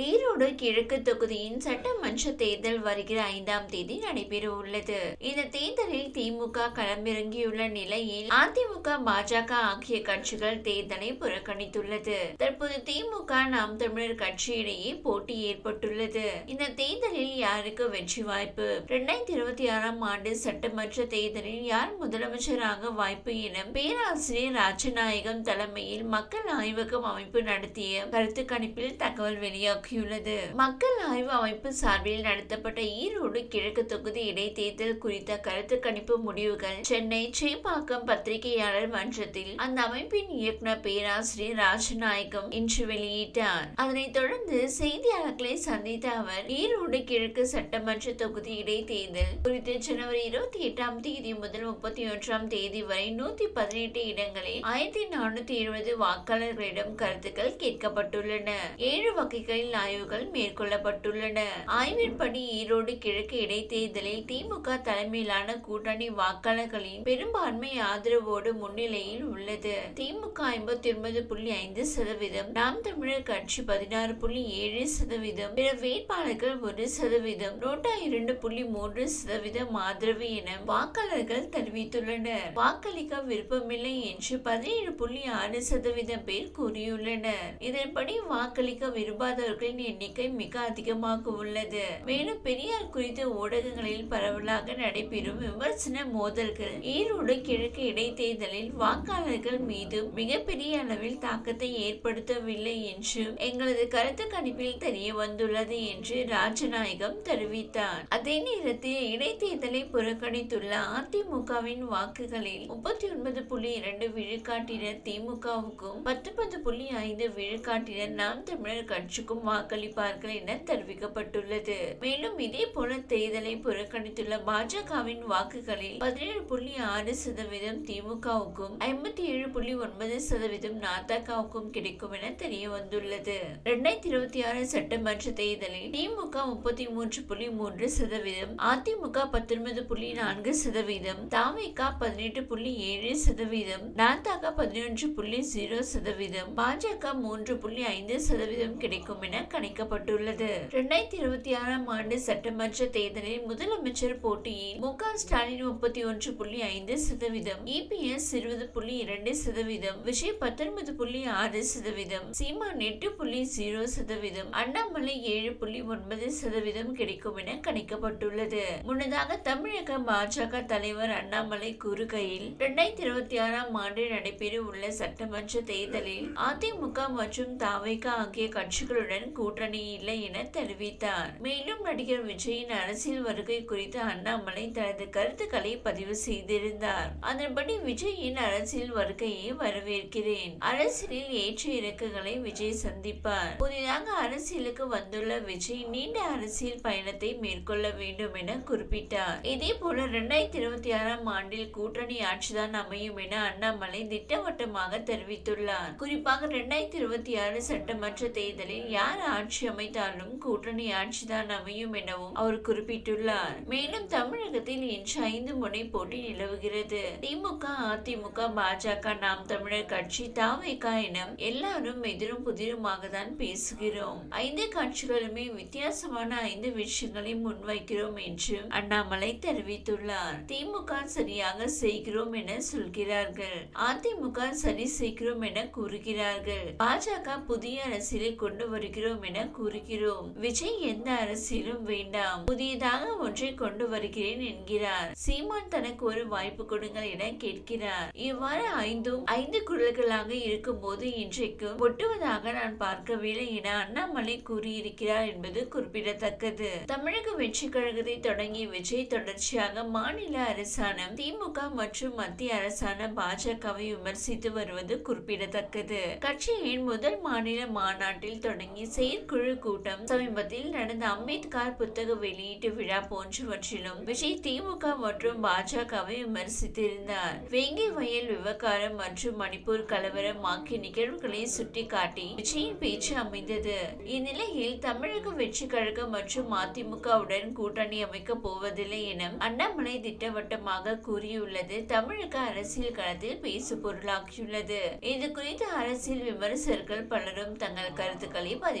ஈரோடு கிழக்கு தொகுதியின் சட்டமன்ற தேர்தல் வருகிற ஐந்தாம் தேதி நடைபெற உள்ளது. இந்த தேர்தலில் திமுக களமிறங்கியுள்ள நிலையில் அதிமுக பாஜக ஆகிய கட்சிகள் தேர்தலை புறக்கணித்துள்ளது. தற்போது திமுக நாம் தமிழர் கட்சியிடையே போட்டி ஏற்பட்டுள்ளது. இந்த தேர்தலில் யாருக்கு வெற்றி வாய்ப்பு? இரண்டாயிரத்தி இருபத்தி ஆறாம் ஆண்டு சட்டமன்ற தேர்தலில் யார் முதலமைச்சராக வாய்ப்பு என பேராசிரியர் ராஜநாயகம் தலைமையில் மக்கள் ஆய்வகம் அமைப்பு நடத்திய கருத்து கணிப்பில் தகவல் வெளியாகியுள்ளது மக்கள் ஆய்வு அமைப்பு சார்பில் நடத்தப்பட்ட ஈரோடு கிழக்கு தொகுதி இடைத்தேர்தல் குறித்த கருத்து கணிப்பு முடிவுகள் சென்னை சேப்பாக்கம் பத்திரிகையாளர் மன்றத்தில் அந்த அமைப்பின் இயக்குனர் பேராசிரியர் ராஜநாயகம் இன்று வெளியிட்டார். அதனைத் தொடர்ந்து செய்தியாளர்களை சந்தித்த அவர் ஈரோடு கிழக்கு சட்டமன்ற தொகுதி இடைத்தேர்தல் குறித்து ஜனவரி இருபத்தி எட்டாம் தேதி முதல் முப்பத்தி ஒன்றாம் தேதி வரை நூத்தி பதினெட்டு இடங்களில் ஆயிரத்தி நானூத்தி எழுபது வாக்காளர்களிடம் கருத்துக்கள் கேட்கப்பட்டுள்ளன. ஏழு வகைகளில் ஆய்வுகள் மேற்கொள்ளப்பட்டுள்ளன. ஆய்வின்படி ஈரோடு கிழக்கு இடைத்தேர்தலில் திமுக தலைமையிலான கூட்டணி வாக்காளர்களின் பெரும்பான்மை ஆதரவோடு முன்னிலையில் உள்ளது. திமுக ஐம்பத்தி ஒன்பது புள்ளி ஐந்து சதவீதம் நாம் தமிழர் கட்சி பதினாறு புள்ளி ஏழு சதவீதம் பிற வேட்பாளர்கள் ஒரு சதவீதம் நூற்றா இரண்டு புள்ளி மூன்று சதவீதம் ஆதரவு என வாக்காளர்கள் தெரிவித்துள்ளனர். வாக்களிக்க விருப்பமில்லை என்று பதினேழு புள்ளி ஆறு சதவீதம் பேர் கூறியுள்ளனர். இதன்படி வாக்களிக்க விரும்பாதவர்களின் எண்ணிக்கை மிக அதிகமாக உள்ளது. மேலும் பெரியார் குறித்து ஊடகங்களில் பரவலாக நடைபெறும் விமர்சன மோதல்கள் ஈரோடு கிழக்கு இடைத்தேர்தலில் வாக்காளர்கள் மீது மிகப்பெரிய அளவில் தாக்கத்தை ஏற்படுத்தவில்லை என்று எங்களது கருத்து கணிப்பில் தெரிய வந்துள்ளது என்று ராஜநாயகம் தெரிவித்தார். அதே நேரத்தில் இடைத்தேர்தலை புறக்கணித்துள்ள அதிமுகவின் வாக்குகளில் முப்பத்தி ஒன்பது புள்ளி இரண்டு விழுக்காட்டினர் திமுகவுக்கும் பத்தொன்பது புள்ளி ஐந்து விழுக்காட்டினர் நாம் தமிழர் கட்சிக்கும் வாக்களிப்பார்கள் என தெரிவிக்கப்பட்டுள்ளது. மேலும் இதே போல தேர்தலை புறக்கணித்துள்ள பாஜகவின் வாக்குகளில் பதினேழு புள்ளி ஆறு சதவீதம் திமுகவுக்கும் ஐம்பத்தி ஏழு புள்ளி ஒன்பது சதவீதம் நாதகவுக்கும் கிடைக்கும் என தெரிய வந்துள்ளது. இரண்டாயிரத்தி இருபத்தி ஆறு சட்டமன்ற தேர்தலில் திமுக முப்பத்தி மூன்று புள்ளி மூன்று சதவீதம் அதிமுக பத்தொன்பது புள்ளி நான்கு சதவீதம் தாமிக பதினெட்டு புள்ளி ஏழு சதவீதம் நாதகா பதினொன்று புள்ளி ஜீரோ சதவீதம் பாஜக மூன்று புள்ளி ஐந்து சதவீதம் கிடைக்கும் என கணிக்கப்பட்டுள்ளது இரண்டாயிரத்தி இருபத்தி ஆறாம் ஆண்டு சட்டமன்ற தேர்தலில் முதலமைச்சர் போட்டியில் மு க ஸ்டாலின் முப்பத்தி ஒன்று புள்ளி ஐந்து சதவீதம் இபிஎஸ் இருபது புள்ளி இரண்டு சதவீதம் விஜய் பத்தொன்பது புள்ளி ஆறு சதவீதம் சீமான் எட்டு புள்ளி ஜீரோ சதவீதம் அண்ணாமலை ஏழு புள்ளி ஒன்பது சதவீதம் கிடைக்கும் என கணிக்கப்பட்டுள்ளது. முன்னதாக தமிழக பாஜக தலைவர் அண்ணாமலை கூறுகையில் இரண்டாயிரத்தி இருபத்தி ஆறாம் ஆண்டு நடைபெற உள்ள சட்டமன்ற தேர்தலில் அதிமுக மற்றும் தாவைக ஆகிய கட்சிகளுடன் கூட்டணி இல்லை என தெரிவித்தார். மேலும் நடிகர் விஜயின் அரசியல் வருகை குறித்து அண்ணாமலை தனது கருத்துக்களை பதிவு செய்திருந்தார். அதன்படி விஜயின் அரசியல் வருகையை வரவேற்கிறேன். அரசியலில் ஏற்ற இறக்குகளை விஜய் சந்திப்பார். புதிதாக அரசியலுக்கு வந்துள்ள விஜய் நீண்ட அரசியல் பயணத்தை மேற்கொள்ள வேண்டும் என குறிப்பிட்டார். இதே போல இரண்டாயிரத்தி இருபத்தி ஆறாம் ஆண்டில் கூட்டணி ஆட்சிதான் அமையும் என அண்ணாமலை திட்டவட்டமாக தெரிவித்துள்ளார். குறிப்பாக இரண்டாயிரத்தி இருபத்தி ஆறு சட்டமன்ற தேர்தலில் யார் ஆட்சி அமைத்தாலும் கூட்டணி ஆட்சிதான் அமையும் எனவும் அவர் குறிப்பிட்டுள்ளார். மேலும் தமிழகத்தில் இன்று ஐந்து முனை போட்டி நிலவுகிறது. திமுக அதிமுக பாஜக நாம் தமிழர் கட்சி தாவேகா என எல்லாரும் எதிரும் புதிருமாக தான் பேசுகிறோம். ஐந்து கட்சிகளுமே வித்தியாசமான ஐந்து விஷயங்களை முன்வைக்கிறோம் என்று அண்ணாமலை தெரிவித்துள்ளார். திமுக சரியாக செய்கிறோம் என சொல்கிறார்கள். அதிமுக சரி செய்கிறோம் என கூறுகிறார்கள். பாஜக புதிய அரசியலை கொண்டு வருகிறோம் என கூறுகிறோம். விஜய் எந்த அரசியலும் வேண்டாம். புதியதாக ஒன்றை கொண்டு வருகிறேன் என்கிறார். சீமான் தனக்கு ஒரு வாய்ப்பு கொடுங்கள் என கேட்கிறார். இவ்வாறு ஐந்தும் ஐந்து குரல்களாக இருக்கும்போது இன்றைக்கு ஒட்டுவதாக நான் பார்க்கவில்லை என அண்ணாமலை கூறியிருக்கிறார் என்பது குறிப்பிடத்தக்கது. தமிழக வெற்றி கழகத்தை தொடங்கிய விஜய் தொடர்ச்சியாக மாநில அரசான திமுக மற்றும் மத்திய அரசான பாஜகவை விமர்சித்து வருவது குறிப்பிடத்தக்கது. கட்சியின் முதல் மாநில மாநாட்டில் தொடங்கி செயற்குழு கூட்டம் சமீபத்தில் நடந்த அம்பேத்கர் புத்தக வெளியீட்டு விழா போன்றவற்றிலும் விஜய் திமுக மற்றும் பாஜகவை விமர்சித்திருந்தார். வேங்கை வயல் விவகாரம் மற்றும் மணிப்பூர் கலவரம் ஆகிய நிகழ்வுகளை சுட்டிக்காட்டி விஜயின் பேச்சு அமைந்தது. இந்நிலையில் தமிழக வெற்றி கழகம் மற்றும் அதிமுகவுடன் கூட்டணி அமைக்க போவதில்லை என அண்ணாமலை திட்டவட்டமாக கூறியுள்ளது. தமிழக அரசியல் களத்தில் பேசு பொருளாகியுள்ளது இது குறித்து அரசியல் விமர்சகர்கள் பலரும் தங்கள் கருத்துக்களை பதிவு